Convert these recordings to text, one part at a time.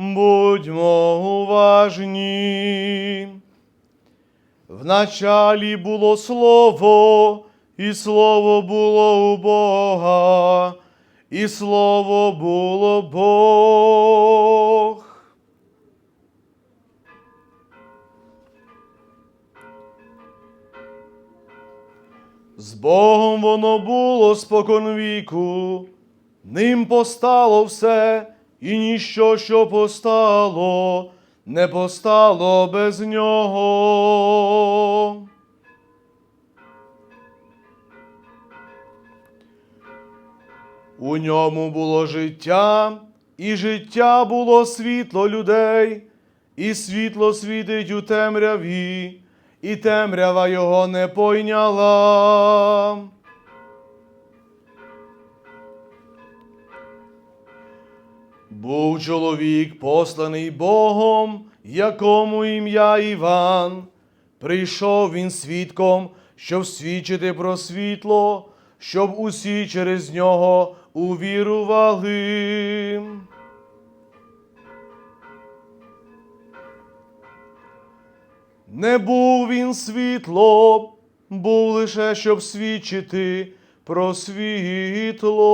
Будьмо уважні. Вначалі було слово, і слово було у Бога, і слово було Бог. З Богом воно було споконвіку, ним постало все, і ніщо, що постало, не постало без нього. У ньому було життя, і життя було світло людей, і світло світить у темряві, і темрява його не пойняла. Був чоловік, посланий Богом, якому ім'я Іван. Прийшов він свідком, щоб свідчити про світло, щоб усі через нього увірували. Не був він світло, був лише щоб свідчити про світло.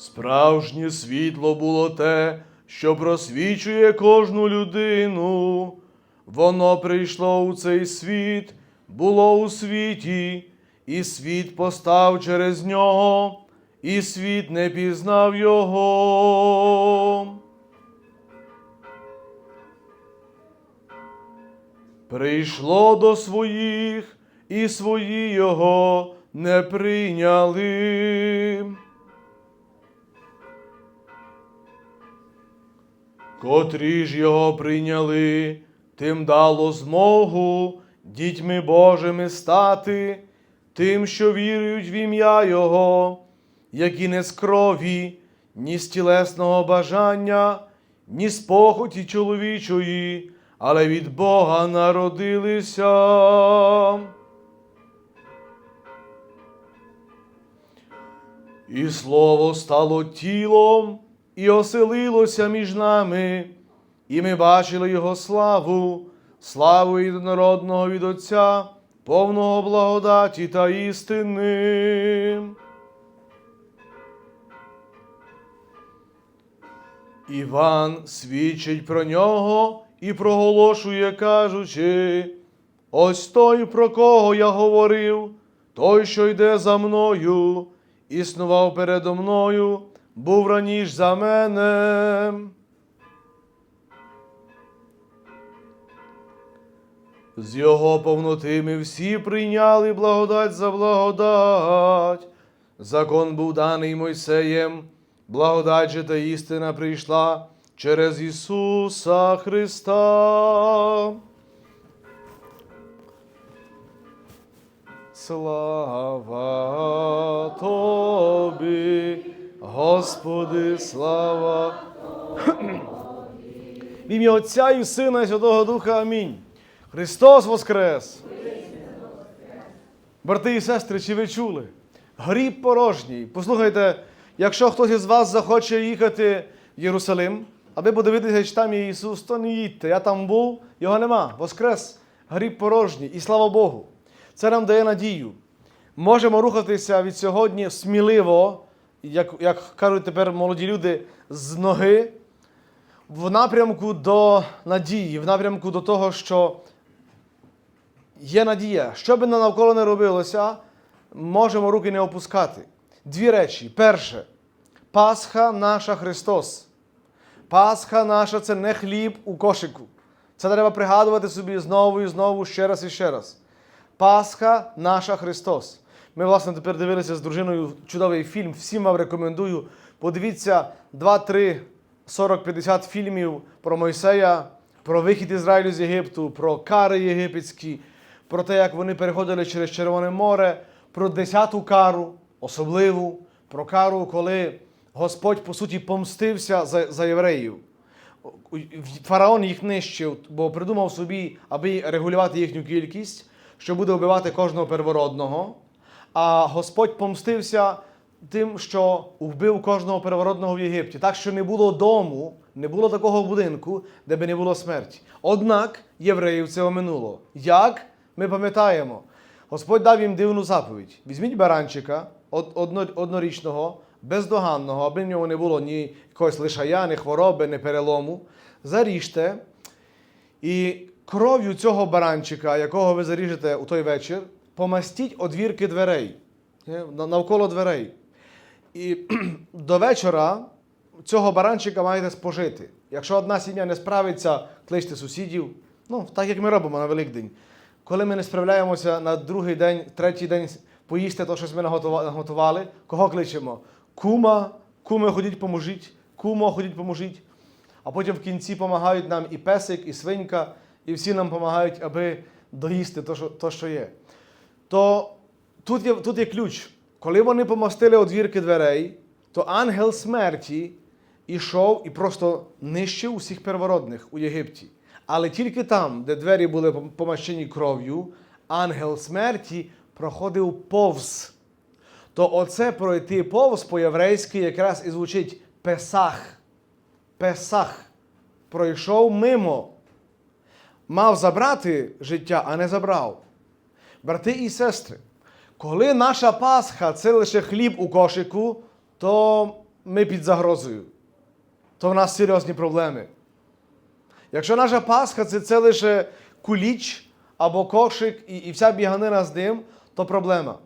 Справжнє світло було те, що просвічує кожну людину. Воно прийшло у цей світ, було у світі, і світ постав через нього, і світ не пізнав його. Прийшло до своїх, і свої його не прийняли. Котрі ж його прийняли, тим дало змогу дітьми Божими стати, тим, що вірують в ім'я Його, які не з крові, ні з тілесного бажання, ні з похоті чоловічої, але від Бога народилися. І слово стало тілом і оселилося між нами, і ми бачили Його славу, славу єдинородного від Отця, повного благодаті та істини. Іван свідчить про нього і проголошує, кажучи: ось той, про кого я говорив, той, що йде за мною, існував передо мною, був раніш за мене. З його повноти ми всі прийняли благодать за благодать. Закон був даний Мойсеєм, благодать же та істина прийшла через Ісуса Христа. Слава Тобі, Господи, слава. В ім'я Отця і Сина і Святого Духа. Амінь. Христос Воскрес! Брати і сестри, чи ви чули? Гріб порожній. Послухайте, якщо хтось із вас захоче їхати в Єрусалим, аби подивитися, чи там є Ісус, то не їдьте. Я там був, його нема. Воскрес, гріб порожній. І слава Богу. Це нам дає надію. Можемо рухатися від сьогодні сміливо, як, як кажуть тепер молоді люди, з ноги в напрямку до надії, в напрямку до того, що є надія. Що би навколо не робилося, можемо руки не опускати. Дві речі. Перше, Пасха наша Христос. Пасха наша це не хліб у кошику. Це треба пригадувати собі знову і знову, ще раз і ще раз. Пасха наша Христос. Ми, власне, тепер дивилися з дружиною чудовий фільм. Всім вам рекомендую. Подивіться 2-3, 40-50 фільмів про Мойсея, про вихід Ізраїлю з Єгипту, про кари єгипетські, про те, як вони переходили через Червоне море, про десяту кару, особливу, про кару, коли Господь, по суті, помстився за, за євреїв. Фараон їх нищив, бо придумав собі, аби регулювати їхню кількість, що буде вбивати кожного первородного. А Господь помстився тим, що вбив кожного переворотного в Єгипті, так що не було дому, не було такого будинку, де би не було смерті. Однак євреїв це оминуло. Як? Ми пам'ятаємо, Господь дав їм дивну заповідь: візьміть баранчика однорічного, бездоганного, аби в нього не було ні якогось лишая, ні хвороби, ні перелому. Заріжте. І кров'ю цього баранчика, якого ви заріжете у той вечір, помастіть одвірки дверей е, навколо дверей. І до вечора цього баранчика маєте спожити. Якщо одна сім'я не справиться, кличте сусідів. Ну, так як ми робимо на Великдень. Коли ми не справляємося на другий день, третій день поїсти то, що ми наготували, кого кличемо? Кума, куми ходіть, поможіть, кумо, ходіть, поможіть. А потім в кінці допомагають нам і песик, і свинька, і всі нам допомагають, аби доїсти то, що є. То тут є, тут є ключ. Коли вони помастили одвірки дверей, то ангел смерті ішов і просто нищив усіх первородних у Єгипті. Але тільки там, де двері були помащені кров'ю, ангел смерті проходив повз. То оце пройти повз по-єврейськи якраз і звучить Песах. Песах пройшов мимо. Мав забрати життя, а не забрав. Брати і сестри, коли наша Пасха це лише хліб у кошику, то ми під загрозою. То в нас серйозні проблеми. Якщо наша Пасха це, це лише куліч або кошик і, і вся біганина з ним, то проблема.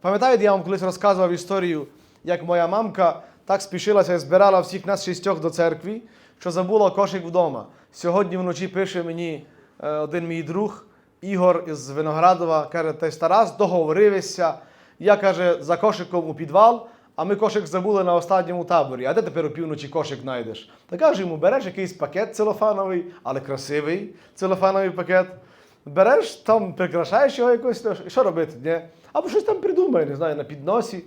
Пам'ятаєте, я вам колись розказував історію, як моя мамка так спішилася і збирала всіх нас шістьох до церкви, що забула кошик вдома. Сьогодні вночі пише мені е, один мій друг Ігор із Виноградова, каже, тесть Тарас, договорилися. Я каже, за кошиком у підвал, а ми кошик забули на останньому таборі. А де тепер у півночі кошик знайдеш? Та каже йому, береш якийсь пакет целофановий, але красивий целофановий пакет. Береш, там прикрашаєш його якось, ну, що робити? Ні? Або щось там придумає, не знаю, на підносі,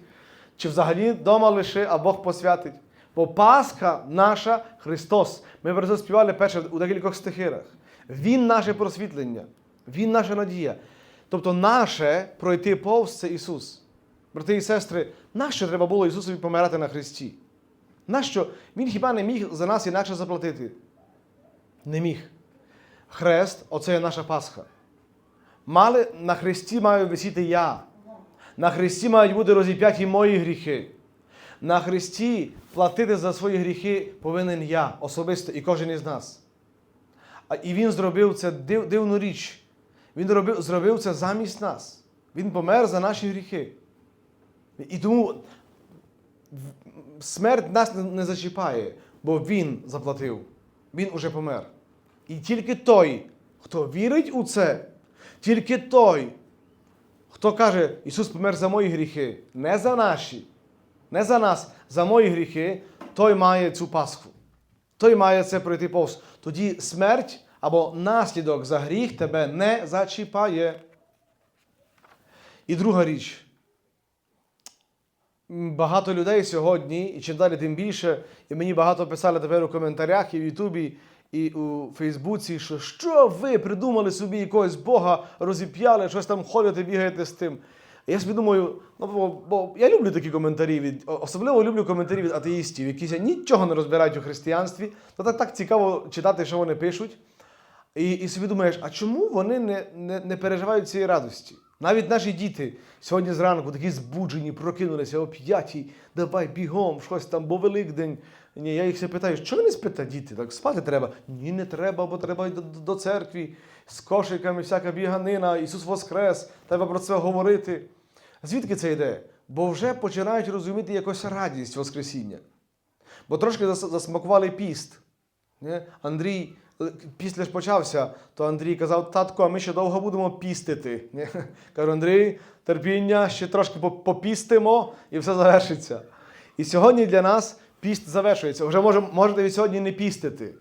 чи взагалі вдома лиши, а Бог посвятить. Бо Пасха наша Христос. Ми про це співали перше у декількох стихирах. Він наше просвітлення, Він наша надія. Тобто наше пройти повз це Ісус. Брати і сестри, нащо треба було Ісусові помирати на Христі? Нащо? Він хіба не міг за нас інакше заплатити? Не міг. Хрест оце є наша Пасха. Мали, на Христі маю висіти я. На Христі мають бути розіп'яті мої гріхи. На Христі платити за свої гріхи повинен я особисто і кожен із нас. І Він зробив це див, дивну річ. Він робив, зробив це замість нас. Він помер за наші гріхи. І тому смерть нас не- зачіпає, бо Він заплатив. Він уже помер. І тільки той, хто вірить у це, тільки той, хто каже, Ісус помер за мої гріхи, не за наші, не за нас, за мої гріхи, той має цю Пасху. Той має це пройти повз. Тоді смерть або наслідок за гріх тебе не зачіпає. І друга річ. Багато людей сьогодні, і чим далі, тим більше, і мені багато писали тепер у коментарях і в Ютубі, і у Фейсбуці, що що ви придумали собі якогось Бога, розіп'яли, щось там ходите, бігаєте з тим. Я собі думаю, ну бо, бо я люблю такі коментарі від особливо люблю коментарі від атеїстів, які нічого не розбирають у християнстві. То так, так цікаво читати, що вони пишуть. І, і собі думаєш, а чому вони не, не, не переживають цієї радості? Навіть наші діти сьогодні зранку такі збуджені, прокинулися о п'ятій, давай бігом, щось там, бо Великдень. Ні, я їх все питаю, що ви не діти? Так спати треба. Ні, не треба, бо треба йти до, до церкви з кошиками, всяка біганина, Ісус Воскрес, треба про це говорити. Звідки це йде? Бо вже починають розуміти якусь радість Воскресіння. Бо трошки засмакували піст. Андрій, після ж почався, то Андрій казав, татко, а ми ще довго будемо пістити. Кажу, Андрій, терпіння, ще трошки попістимо і все завершиться. І сьогодні для нас піст завершується. Вже може, можете від сьогодні не пістити,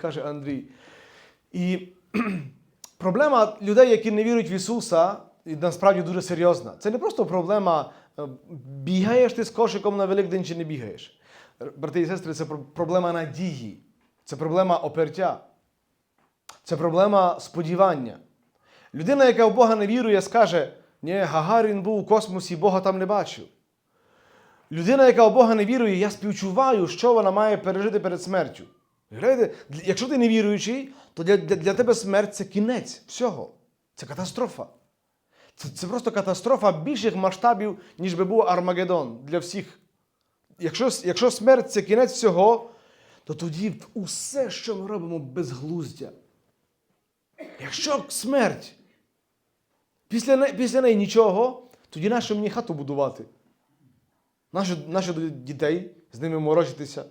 каже Андрій. І проблема людей, які не вірують в Ісуса, насправді дуже серйозна. Це не просто проблема, е, бігаєш ти з кошиком на Великдень чи не бігаєш. Брати і сестри, це проблема надії, це проблема опертя, це проблема сподівання. Людина, яка в Бога не вірує, скаже: ні, Гагарін був у космосі, Бога там не бачив. людина, яка в Бога не вірує, я співчуваю, що вона має пережити перед смертю. Глядайте, якщо ти не віруючий, то для, для, для тебе смерть це кінець всього. Це катастрофа. Це, це просто катастрофа більших масштабів, ніж би був Армагеддон для всіх. Якщо, якщо смерть це кінець всього, то тоді усе, що ми робимо, безглуздя. Якщо смерть, після, після неї нічого, тоді нащо мені хату будувати? Нащо, до дітей з ними морочитися?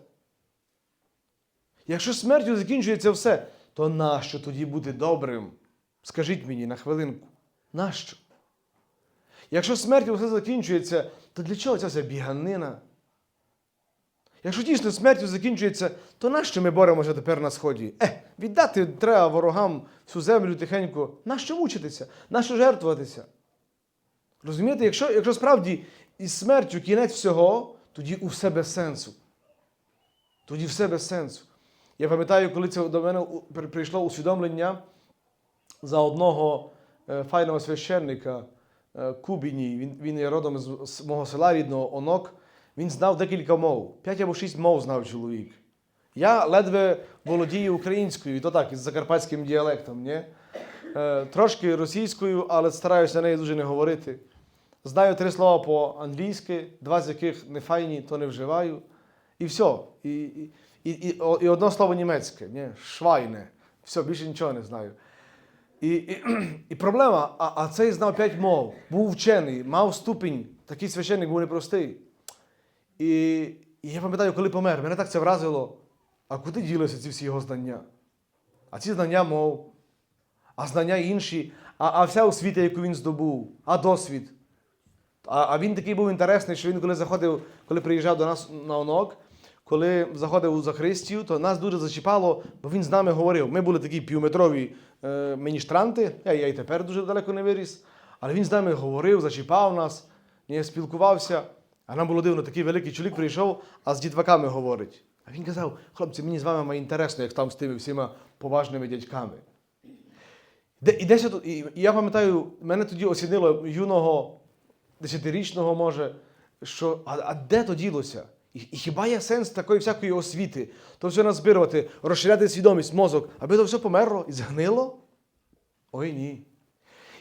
Якщо смертю закінчується все, то нащо тоді бути добрим? Скажіть мені на хвилинку. Нащо? Якщо смертю все закінчується, то для чого ця вся біганина? Якщо дійсно смертю закінчується, то нащо ми боремося тепер на сході? Е, віддати треба ворогам всю землю тихенько. Нащо мучитися? Нащо жертвуватися? Розумієте, якщо, якщо справді із смертю кінець всього, тоді у все без сенсу. Тоді все без сенсу. Я пам'ятаю, коли це до мене прийшло усвідомлення за одного е, файного священника е, Кубіні. Він, він є родом з мого села рідного Онок. Він знав декілька мов. П'ять або шість мов знав чоловік. Я ледве володію українською, і то так, із закарпатським діалектом. Ні? Е, трошки російською, але стараюся на неї дуже не говорити. Знаю три слова по-англійськи, два з яких не файні, то не вживаю. І все. І, і, і, і, і слово німецьке, ні? швайне. Все, більше нічого не знаю. І, і, і проблема, а, а цей знав п'ять мов, був вчений, мав ступінь, такий священник був непростий. І, і я пам'ятаю, коли помер, мене так це вразило. А куди ділися ці всі його знання? А ці знання мов, а знання інші, а, а вся освіта, яку він здобув, а досвід. А, а він такий був інтересний, що він, коли заходив, коли приїжджав до нас на онок, коли заходив у Захристію, то нас дуже зачіпало, бо він з нами говорив. Ми були такі півметрові е, міністранти, я, я і тепер дуже далеко не виріс, але він з нами говорив, зачіпав нас, не спілкувався. А нам було дивно, такий великий чоловік прийшов, а з дітваками говорить. А він казав, хлопці, мені з вами має інтересно, як там з тими всіма поважними дядьками. Де, і, десь і, я пам'ятаю, мене тоді осінило юного, десятирічного, може, що а, а де то ділося? І, і хіба є сенс такої всякої освіти? То все назбирувати, розширяти свідомість, мозок, аби то все померло і згнило? Ой ні.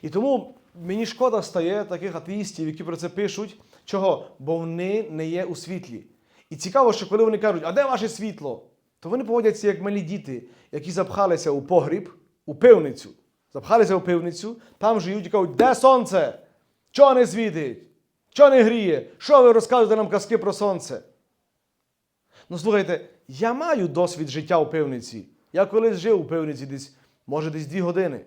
І тому мені шкода стає таких атеїстів, які про це пишуть. Чого? Бо вони не є у світлі. І цікаво, що коли вони кажуть, а де ваше світло? То вони поводяться як малі діти, які запхалися у погріб, у пивницю. Запхалися у пивницю, там живуть і кажуть, де сонце? Чого не світить? Чого не гріє? Що ви розказуєте нам казки про сонце? Ну, слухайте, я маю досвід життя у пивниці. Я колись жив у пивниці десь, може, десь дві години,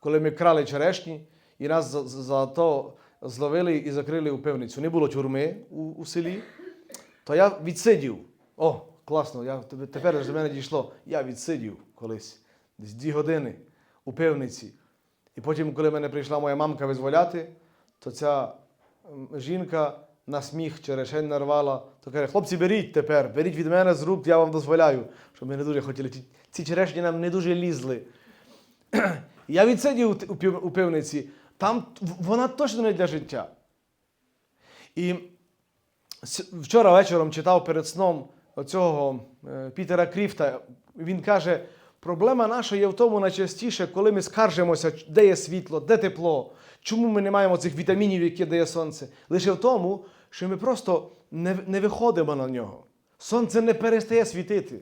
коли ми крали черешні і нас за, за- за то зловили і закрили у пивницю. Не було тюрми у, у селі. То я відсидів. О, класно, я, тепер до мене дійшло. Я відсидів колись, десь дві години у пивниці. І потім, коли мене прийшла моя мамка визволяти, то ця жінка на сміх черешень нарвала, то каже, хлопці, беріть тепер, беріть від мене з рук, я вам дозволяю. Щоб ми не дуже хотіли. Ці- черешні нам не дуже лізли. Я відсидів у пивниці. Там вона точно не для життя. І вчора вечором читав перед сном оцього е, Пітера Кріфта. Він каже: проблема наша є в тому найчастіше, коли ми скаржимося, де є світло, де тепло, чому ми не маємо цих вітамінів, які дає сонце. Лише в тому, що ми просто не, не виходимо на нього. Сонце не перестає світити.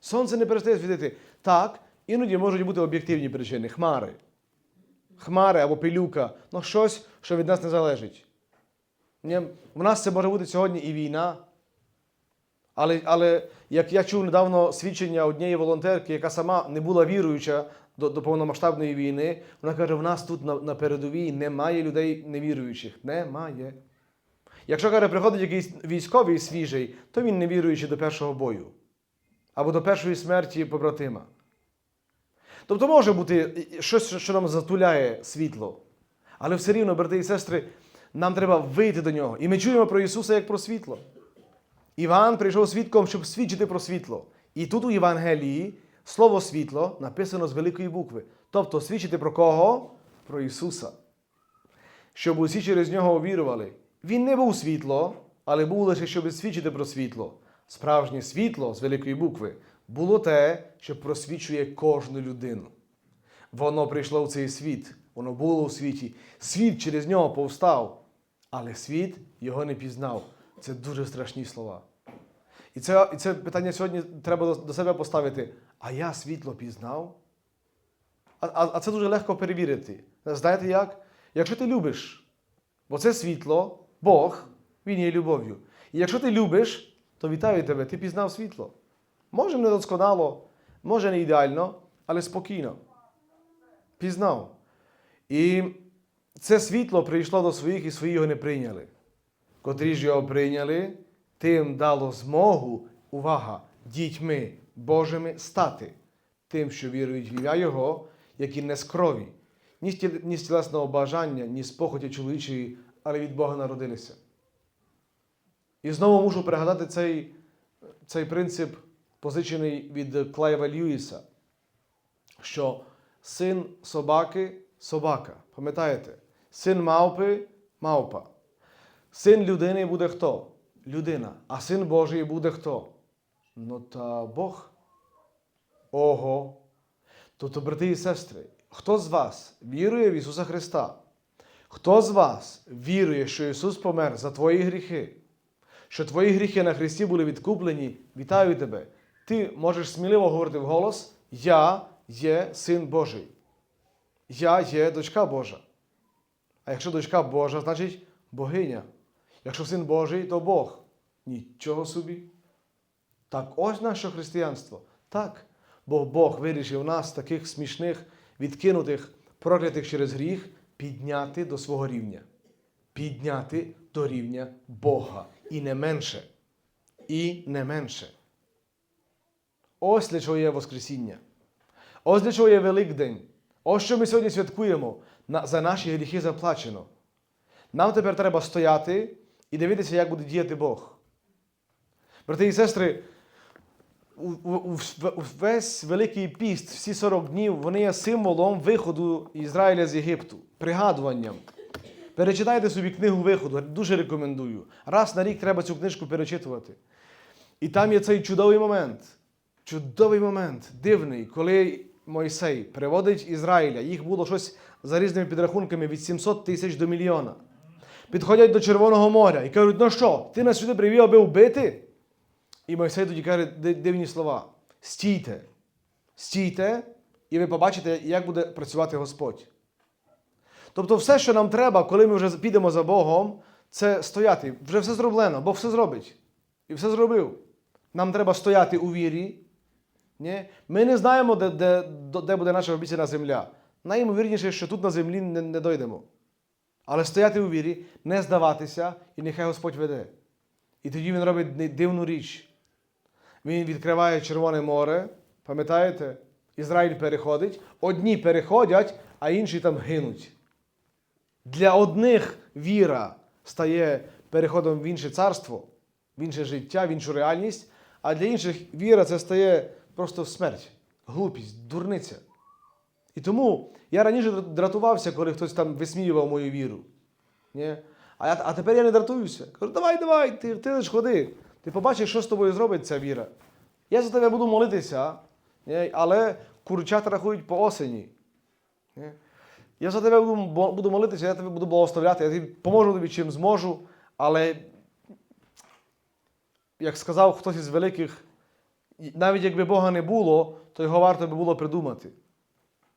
Сонце не перестає світити. Так, іноді можуть бути об'єктивні причини хмари. Хмари або пилюка, ну щось, що від нас не залежить. В нас це може бути сьогодні і війна. Але, але як я чув недавно свідчення однієї волонтерки, яка сама не була віруюча до, до повномасштабної війни, вона каже: в нас тут на, на передовій немає людей невіруючих. Немає. Якщо каже, приходить якийсь військовий свіжий, то він не віруючий до першого бою або до першої смерті побратима. Тобто може бути щось, що нам затуляє світло. Але все рівно, брати і сестри, нам треба вийти до нього. І ми чуємо про Ісуса як про світло. Іван прийшов свідком, щоб свідчити про світло. І тут у Євангелії слово світло написано з великої букви. Тобто свідчити про кого? Про Ісуса. Щоб усі через нього увірували. Він не був світло, але був лише, щоб свідчити про світло. Справжнє світло з великої букви було те, що просвічує кожну людину. Воно прийшло в цей світ, воно було у світі. Світ через нього повстав, але світ його не пізнав. Це дуже страшні слова. І це, і це питання сьогодні треба до, себе поставити. А я світло пізнав? А, а, а це дуже легко перевірити. Знаєте як? Якщо ти любиш, бо це світло, Бог, Він є любов'ю. І якщо ти любиш, то вітаю тебе, ти пізнав світло. Може не досконало, може не ідеально, але спокійно. Пізнав. І це світло прийшло до своїх і свої його не прийняли. Котрі ж його прийняли, тим дало змогу, увага, дітьми Божими стати, тим, що вірують в ім'я Його, які не з крові, ні з тілесного бажання, ні з похоті чоловічої, але від Бога народилися. І знову мушу пригадати цей, цей принцип, позичений від Клайва Льюіса, що син собаки собака. Пам'ятаєте? Син мавпи мавпа. Син людини буде хто? Людина. А син Божий буде хто? Ну та Бог. Ого. Тобто, брати і сестри, хто з вас вірує в Ісуса Христа? Хто з вас вірує, що Ісус помер за твої гріхи? Що твої гріхи на Христі були відкуплені? Вітаю тебе! Ти можеш сміливо говорити вголос: Я є син Божий. Я є дочка Божа. А якщо дочка Божа, значить богиня. Якщо син Божий, то Бог. Нічого собі. Так ось наше християнство. Так. Бо Бог вирішив нас, таких смішних, відкинутих, проклятих через гріх, підняти до свого рівня. Підняти до рівня Бога. І не менше. І не менше. Ось для чого є Воскресіння. Ось для чого є Великдень. Ось що ми сьогодні святкуємо. За наші гріхи заплачено. Нам тепер треба стояти і дивитися, як буде діяти Бог. Брати і сестри, весь Великий піст, всі 40 днів, вони є символом виходу Ізраїля з Єгипту, пригадуванням. Перечитайте собі книгу виходу, дуже рекомендую. Раз на рік треба цю книжку перечитувати. І там є цей чудовий момент. Чудовий момент, дивний, коли Мойсей приводить Ізраїля, їх було щось за різними підрахунками від 700 тисяч до мільйона. Підходять до Червоного моря і кажуть, ну що, ти нас сюди привів, аби вбити? І Мойсей тоді каже дивні слова: стійте, стійте, і ви побачите, як буде працювати Господь. Тобто, все, що нам треба, коли ми вже підемо за Богом, це стояти. Вже все зроблено, Бог все зробить. І все зробив. Нам треба стояти у вірі. Ні? Ми не знаємо, де, де, де буде наша обіцяна земля. Найімовірніше, що тут на землі не, не дойдемо. Але стояти у вірі, не здаватися, і нехай Господь веде. І тоді він робить дивну річ. Він відкриває Червоне море, пам'ятаєте? Ізраїль переходить, одні переходять, а інші там гинуть. Для одних віра стає переходом в інше царство, в інше життя, в іншу реальність, а для інших віра це стає просто смерть, глупість, дурниця. І тому я раніше дратувався, коли хтось там висміював мою віру. Ні? А, я, а тепер я не дратуюся. Кажу, давай, давай, ти, ти лиш ходи. Ти побачиш, що з тобою зробить ця віра. Я за тебе буду молитися, ні? але курчата рахують по осені. Ні? Я за тебе буду, буду молитися, я тебе буду благословляти, я тобі поможу тобі чим зможу, але, як сказав хтось із великих, навіть якби Бога не було, то його варто би було придумати.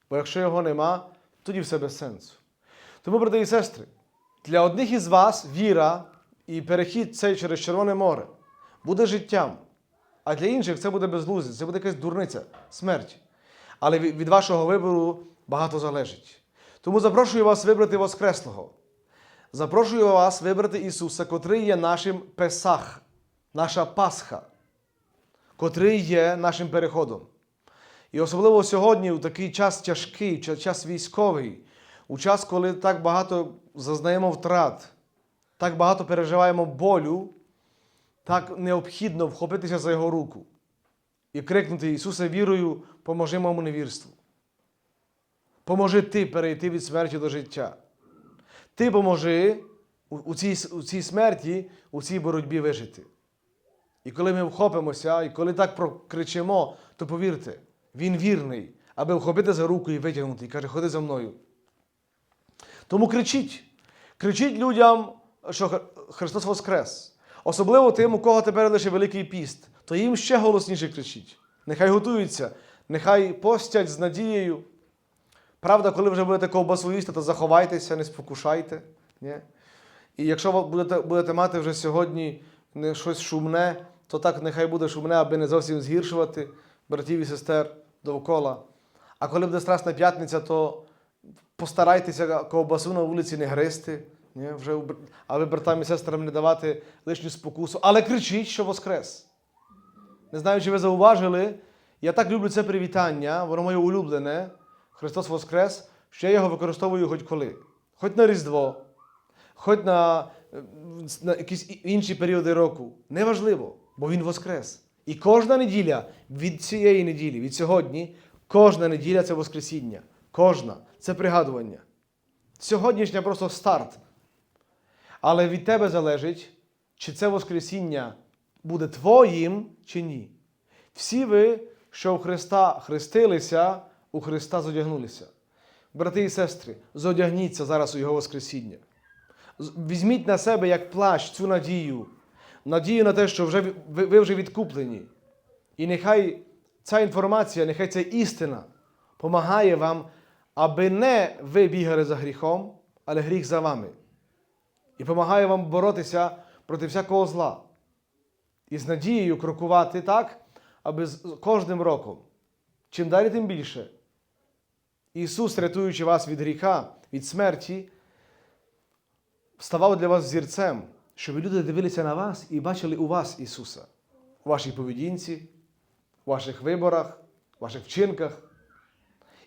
Бо якщо його нема, тоді все без сенсу. Тому, брати і сестри, для одних із вас віра і перехід цей через Червоне море буде життям, а для інших це буде безглуздя, це буде якась дурниця, смерть. Але від вашого вибору багато залежить. Тому запрошую вас вибрати Воскреслого. Запрошую вас вибрати Ісуса, котрий є нашим Песах, наша Пасха, котрий є нашим переходом. І особливо сьогодні, у такий час тяжкий, час військовий, у час, коли так багато зазнаємо втрат, так багато переживаємо болю, так необхідно вхопитися за Його руку і крикнути Ісусе, вірою, поможи моєму невірству. Поможи ти перейти від смерті до життя. Ти поможи у, цій, у цій смерті, у цій боротьбі вижити. І коли ми вхопимося, і коли так прокричимо, то повірте, він вірний, аби вхопити за руку і витягнути, і каже, ходи за мною. Тому кричіть, кричіть людям, що Христос Воскрес. Особливо тим, у кого тепер лише Великий піст, то їм ще голосніше кричіть. Нехай готуються, нехай постять з надією. Правда, коли вже будете ковбасу їсти, то заховайтеся, не спокушайте. Ні? І якщо ви будете, будете мати вже сьогодні щось шумне, то так нехай буде шумне, аби не зовсім згіршувати братів і сестер довкола. А коли буде Страсна п'ятниця, то постарайтеся ковбасу на вулиці не гристи, ні? Вже, аби братам і сестрам не давати лишню спокусу. Але кричіть, що Воскрес. Не знаю, чи ви зауважили, я так люблю це привітання, воно моє улюблене. Христос Воскрес, що я його використовую хоч коли. Хоч на Різдво, хоч на, е, на якісь інші періоди року. Неважливо, бо Він Воскрес. І кожна неділя від цієї неділі, від сьогодні, кожна неділя це Воскресіння. Кожна це пригадування. Сьогоднішня просто старт. Але від тебе залежить, чи це Воскресіння буде твоїм чи ні. Всі ви, що у Христа хрестилися, у Христа зодягнулися. Брати і сестри, зодягніться зараз у Його Воскресіння. Візьміть на себе як плащ цю надію, надію на те, що вже ви- вже відкуплені. І нехай ця інформація, нехай ця істина помагає вам, аби не ви бігали за гріхом, але гріх за вами. І допомагає вам боротися проти всякого зла. І з надією крокувати так, аби з кожним роком, чим далі, тим більше. Ісус, рятуючи вас від гріха, від смерті, ставав для вас зірцем, щоб люди дивилися на вас і бачили у вас Ісуса, у вашій поведінці, у ваших виборах, у ваших вчинках.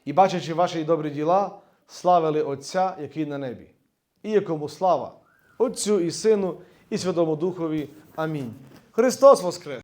І бачачи ваші добрі діла, славили Отця, який на небі. І якому слава Отцю і Сину, і Святому Духові. Амінь. Христос Воскрес!